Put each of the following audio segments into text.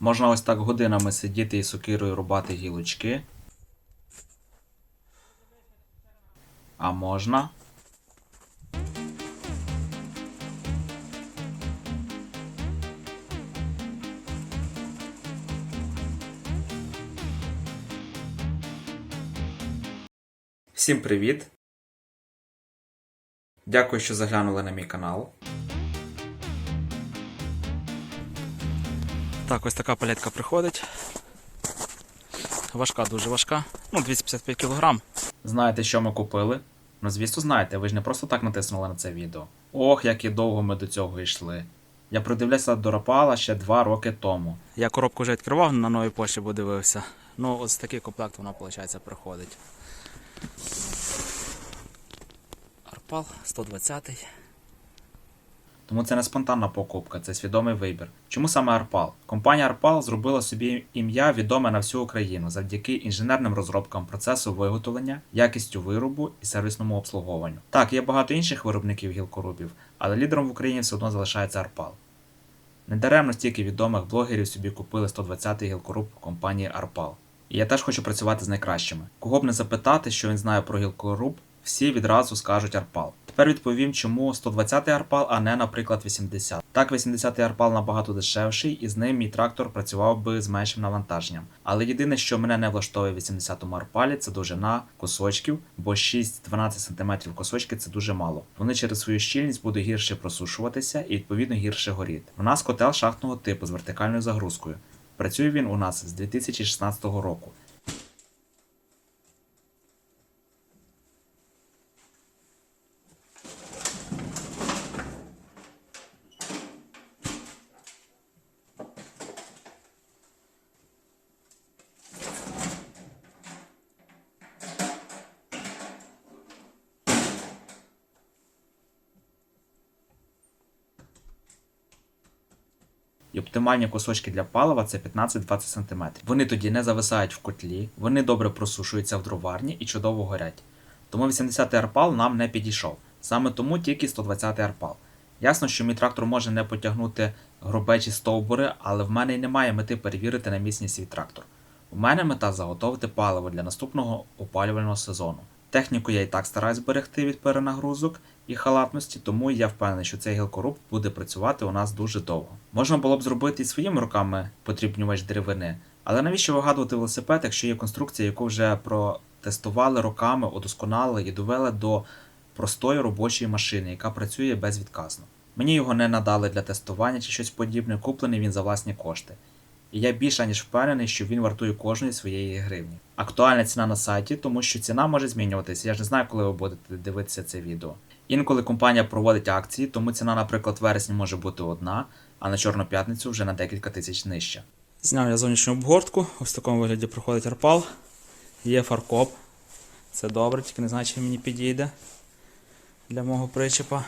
Можна ось так годинами сидіти і сокирою рубати гілочки. А можна. Всім привіт! Дякую, що заглянули на мій канал. Так, ось така палетка приходить. Важка, дуже важка. Ну, 255 кг. Знаєте, що ми купили? Ну, звісно, знаєте, ви ж не просто так натиснули на це відео. Ох, як і довго ми до цього йшли. Я придивлявся до Рапала ще два роки тому. Я коробку вже відкривав на новій пошті, бо дивився. Ну, ось такий комплект воно, виходить, приходить. Арпал 120 Тому це не спонтанна покупка, це свідомий вибір. Чому саме Арпал? Компанія Арпал зробила собі ім'я відоме на всю Україну завдяки інженерним розробкам процесу виготовлення, якістю виробу і сервісному обслуговуванню. Так, є багато інших виробників гілкорубів, але лідером в Україні все одно залишається Арпал. Недаремно стільки відомих блогерів собі купили 120-й гілкоруб компанії Арпал. І я теж хочу працювати з найкращими. Кого б не запитати, що він знає про гілкоруб, всі відразу скажуть Арпал. Тепер відповім, чому 120-й Арпал, а не, наприклад, 80. Так, 80-й Арпал набагато дешевший, і з ним мій трактор працював би з меншим навантаженням. Але єдине, що мене не влаштовує в 80-му Арпалі, це довжина кусочків, бо 6-12 см кусочки це дуже мало. Вони через свою щільність будуть гірше просушуватися і відповідно гірше горіти. У нас котел шахтного типу з вертикальною загрузкою. Працює він у нас з 2016 року. Оптимальні кусочки для палива це 15-20 см. Вони тоді не зависають в котлі, вони добре просушуються в дроварні і чудово горять. Тому 80-й арпал нам не підійшов. Саме тому тільки 120-й арпал. Ясно, що мій трактор може не потягнути гробечі стовбури, але в мене й немає мети перевірити на міцність свій трактор. У мене мета заготовити паливо для наступного опалювального сезону. Техніку я і так стараюсь зберегти від перенагрузок і халатності, тому я впевнений, що цей гілкоруб буде працювати у нас дуже довго. Можна було б зробити і своїми руками потрібнювач деревини, але навіщо вигадувати велосипед, якщо є конструкція, яку вже протестували роками, удосконалили і довели до простої робочої машини, яка працює безвідказно. Мені його не надали для тестування чи щось подібне, куплений він за власні кошти. І я більше ніж впевнений, що він вартує кожної своєї гривні. Актуальна ціна на сайті, тому що ціна може змінюватися. Я ж не знаю, коли ви будете дивитися це відео. Інколи компанія проводить акції, тому ціна, наприклад, в вересні може бути одна, а на Чорну п'ятницю вже на декілька тисяч нижча. Зняв я зовнішню обгортку, ось в такому вигляді проходить арпал. Є фаркоп. Це добре, тільки не знаю, чи мені підійде для мого причепа.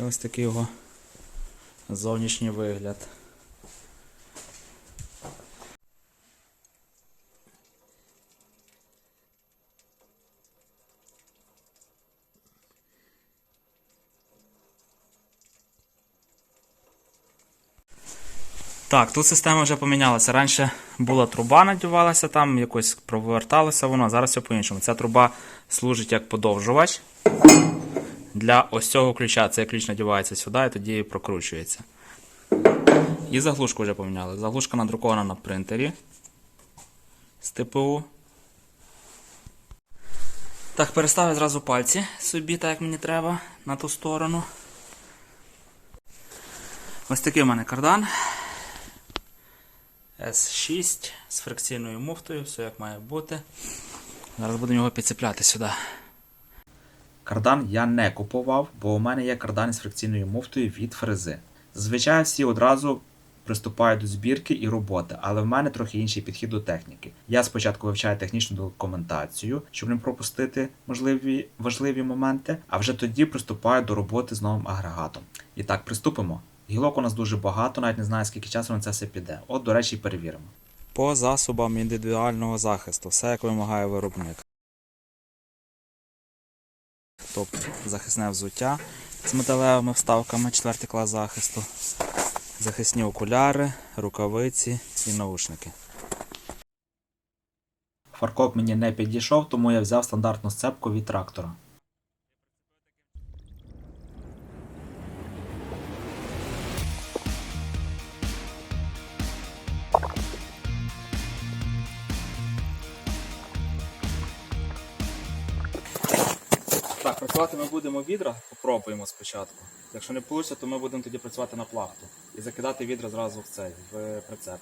І ось такий його зовнішній вигляд. Так, тут система вже помінялася. Раніше була труба надівалася там, якось проверталося воно, а зараз все по-іншому. Ця труба служить як подовжувач для ось цього ключа. Цей ключ надівається сюди і тоді прокручується. І заглушку вже поміняли. Заглушка надрукована на принтері з ТПУ. Так, переставив зразу пальці собі, так як мені треба, на ту сторону. Ось такий у мене кардан. S6 з фрикційною муфтою, все як має бути. Зараз будемо його підцепляти сюди. Кардан я не купував, бо у мене є кардан з фрикційною муфтою від фрези. Зазвичай всі одразу приступають до збірки і роботи, але в мене трохи інший підхід до техніки. Я спочатку вивчаю технічну документацію, щоб не пропустити можливі важливі моменти, а вже тоді приступаю до роботи з новим агрегатом. І так, приступимо. Гілок у нас дуже багато, навіть не знаю, скільки часу на це все піде. От, до речі, перевіримо. По засобам індивідуального захисту, все як вимагає виробник. Тобто захисне взуття, з металевими вставками 4 клас захисту, захисні окуляри, рукавиці і наушники. Фаркоп мені не підійшов, тому я взяв стандартну сцепку від трактора. Будемо відра, попробуємо спочатку. Якщо не вийде, то ми будемо тоді працювати на плахту і закидати відра зразу в цей в прицеп.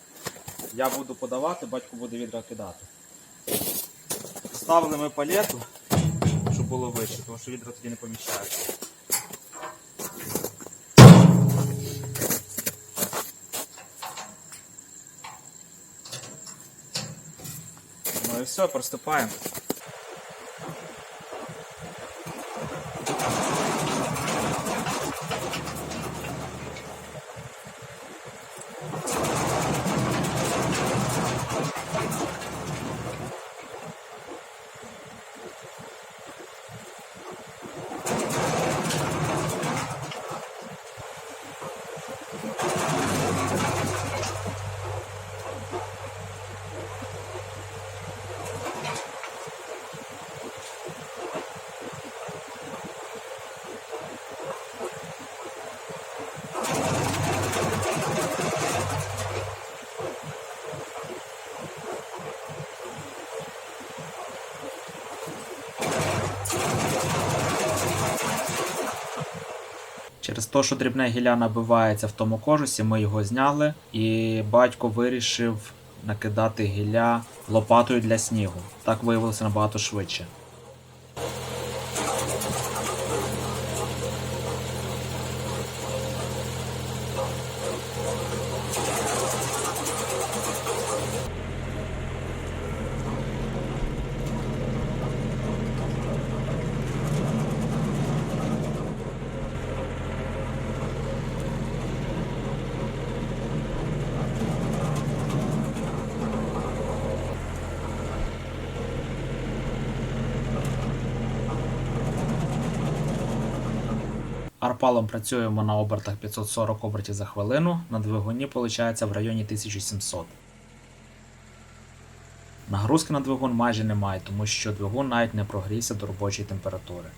Я буду подавати, батько буде відра кидати. Ставили ми палету, щоб було вище, тому що відра тоді не поміщається. Ну і все, приступаємо. Те, що дрібне гілля набивається в тому кожусі, ми його зняли, і батько вирішив накидати гілля лопатою для снігу. Так виявилося набагато швидше. Арпалом працюємо на обертах 540 обертів за хвилину, на двигуні виходить в районі 1700. Нагрузки на двигун майже немає, тому що двигун навіть не прогрівся до робочої температури.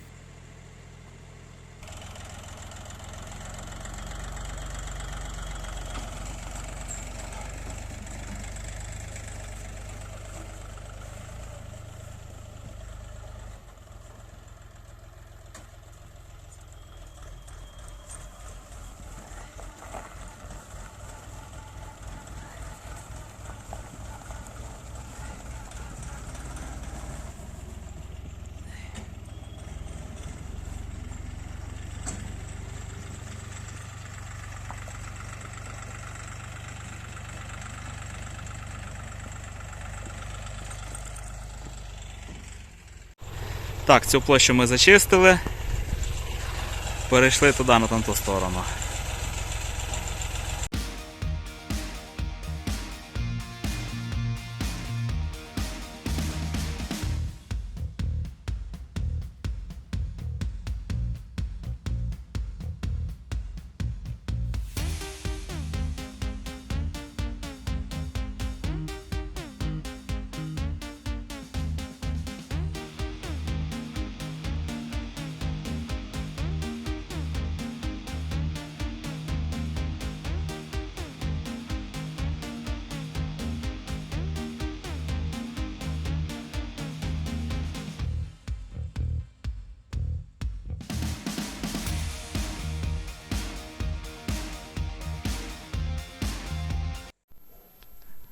Так, цю площу ми зачистили. Перейшли туди на ту сторону.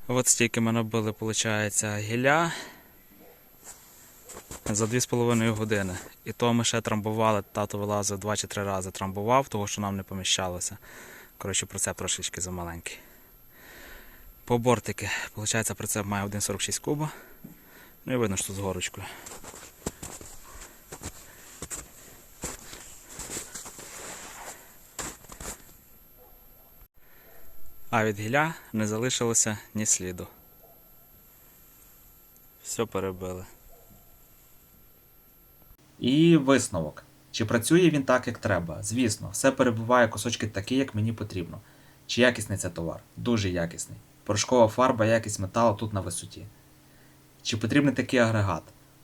От стільки ми набили, виходить, гілля за 2,5 години. І то ми ще трамбували, тато вилазив 2 чи 3 рази трамбував, того що нам не поміщалося. Коротше, прицеп трошечки замаленький. По бортики, виходить, прицеп має 1,46 куба. Ну і видно, що тут з горочкою. А від гілля не залишилося ні сліду. Все перебили. І висновок. Чи працює він так, як треба? Звісно, все перебуває кусочки такі, як мені потрібно. Чи якісний це товар? Дуже якісний. Порошкова фарба, якість металу тут на висоті. Чи потрібний такий агрегат?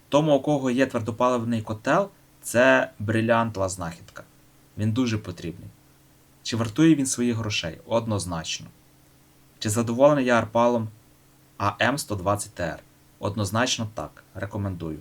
Тому, у кого є твердопаливний котел, це брилянтова знахідка. Він дуже потрібний. Чи вартує він своїх грошей? Однозначно. Чи задоволений я арпалом АМ120ТР? Однозначно так. Рекомендую.